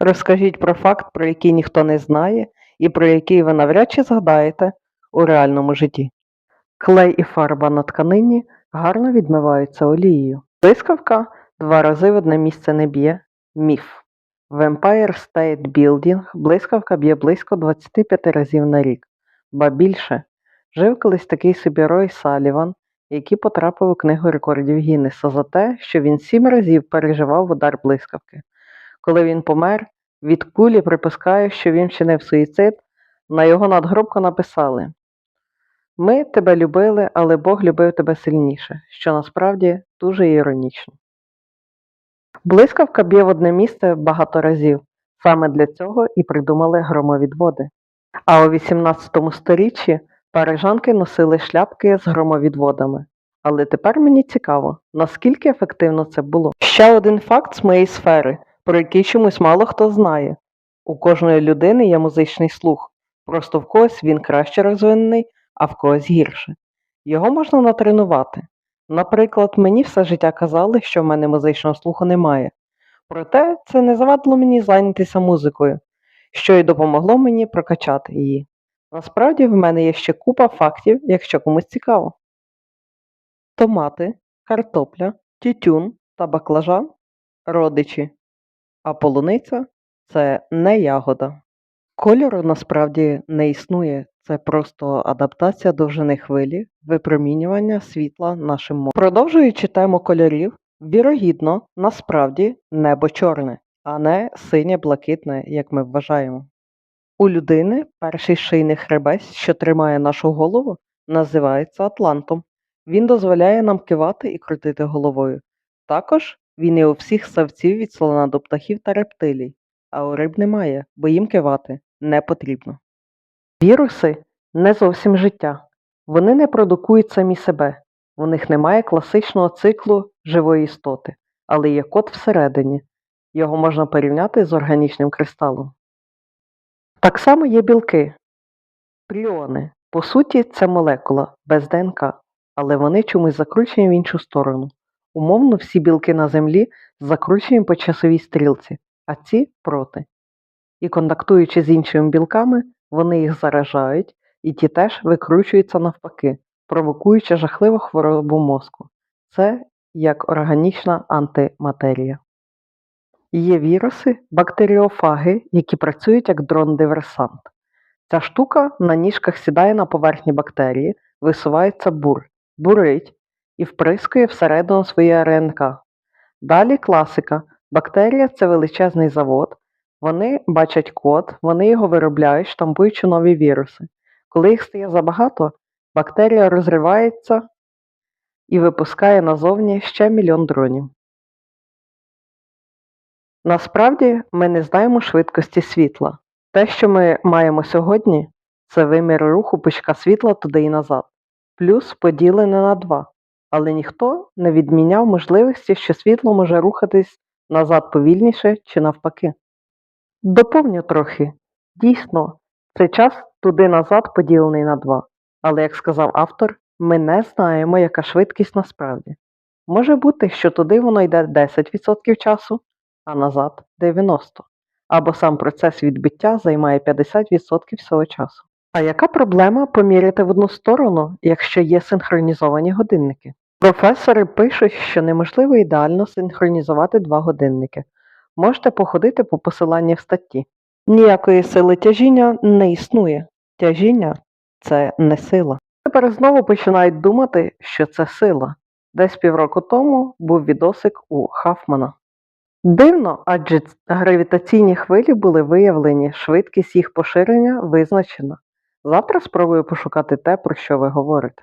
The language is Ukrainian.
Розкажіть про факт, про який ніхто не знає і про який ви навряд чи згадаєте у реальному житті. Клей і фарба на тканині гарно відмиваються олією. Блискавка два рази в одне місце не б'є. Міф. В Empire State Building блискавка б'є близько 25 разів на рік. Ба більше. Жив колись такий собі Рой Саліван, який потрапив у книгу рекордів Гіннеса за те, що він сім разів переживав удар блискавки. Коли він помер, від кулі припускаю, що він вчинив суїцид, на його надгробку написали Ми тебе любили, але Бог любив тебе сильніше, що насправді дуже іронічно. Блискавка б'є в одне місце багато разів. Саме для цього і придумали громовідводи. А у 18 сторіччі парижанки носили шляпки з громовідводами. Але тепер мені цікаво, наскільки ефективно це було. Ще один факт з моєї сфери, про який чомусь мало хто знає. У кожної людини є музичний слух, просто в когось він краще розвинений, а в когось гірше. Його можна натренувати. Наприклад, мені все життя казали, що в мене музичного слуху немає. Проте це не завадило мені зайнятися музикою, що й допомогло мені прокачати її. Насправді в мене є ще купа фактів, якщо комусь цікаво. Томати, картопля, тютюн та баклажан родичі, а полуниця це не ягода. Кольору насправді не існує, це просто адаптація довжини хвилі, випромінювання світла нашим мозком. Продовжуючи тему кольорів, вірогідно, насправді небо чорне, а не синє-блакитне, як ми вважаємо. У людини перший шийний хребець, що тримає нашу голову, називається атлантом. Він дозволяє нам кивати і крутити головою. Також він є у всіх савців від слона до птахів та рептилій, а у риб немає, бо їм кивати не потрібно. Віруси не зовсім життя. Вони не продукують самі себе. У них немає класичного циклу живої істоти, але є код всередині. Його можна порівняти з органічним кристалом. Так само є білки. Пріони. По суті, це молекула без ДНК, але вони чомусь закручені в іншу сторону. Умовно, всі білки на Землі закручені по часовій стрілці, а ці проти. І контактуючи з іншими білками, вони їх заражають, і ті теж викручуються навпаки, провокуючи жахливу хворобу мозку. Це як органічна антиматерія. Є віруси, бактеріофаги, які працюють як дрон-диверсант. Ця штука на ніжках сідає на поверхні бактерії, висувається бур, бурить і вприскує всередину своє РНК. Далі класика. Бактерія це величезний завод. Вони бачать код, вони його виробляють, штампуючи нові віруси. Коли їх стає забагато, бактерія розривається і випускає назовні ще мільйон дронів. Насправді ми не знаємо швидкості світла. Те, що ми маємо сьогодні, це вимір руху пучка світла туди і назад, плюс поділене на два. Але ніхто не відміняв можливості, що світло може рухатись назад повільніше чи навпаки. Доповню трохи. Дійсно, цей час туди-назад поділений на два. Але, як сказав автор, ми не знаємо, яка швидкість насправді. Може бути, що туди воно йде 10% часу, а назад 90%. Або сам процес відбиття займає 50% всього часу. А яка проблема поміряти в одну сторону, якщо є синхронізовані годинники? Професори пишуть, що неможливо ідеально синхронізувати два годинники. Можете походити по посиланні в статті. Ніякої сили тяжіння не існує. Тяжіння це не сила. Тепер знову починають думати, що це сила. Десь півроку тому був відосик у Хафмана. Дивно, адже гравітаційні хвилі були виявлені, швидкість їх поширення визначена. Завтра спробую пошукати те, про що ви говорите.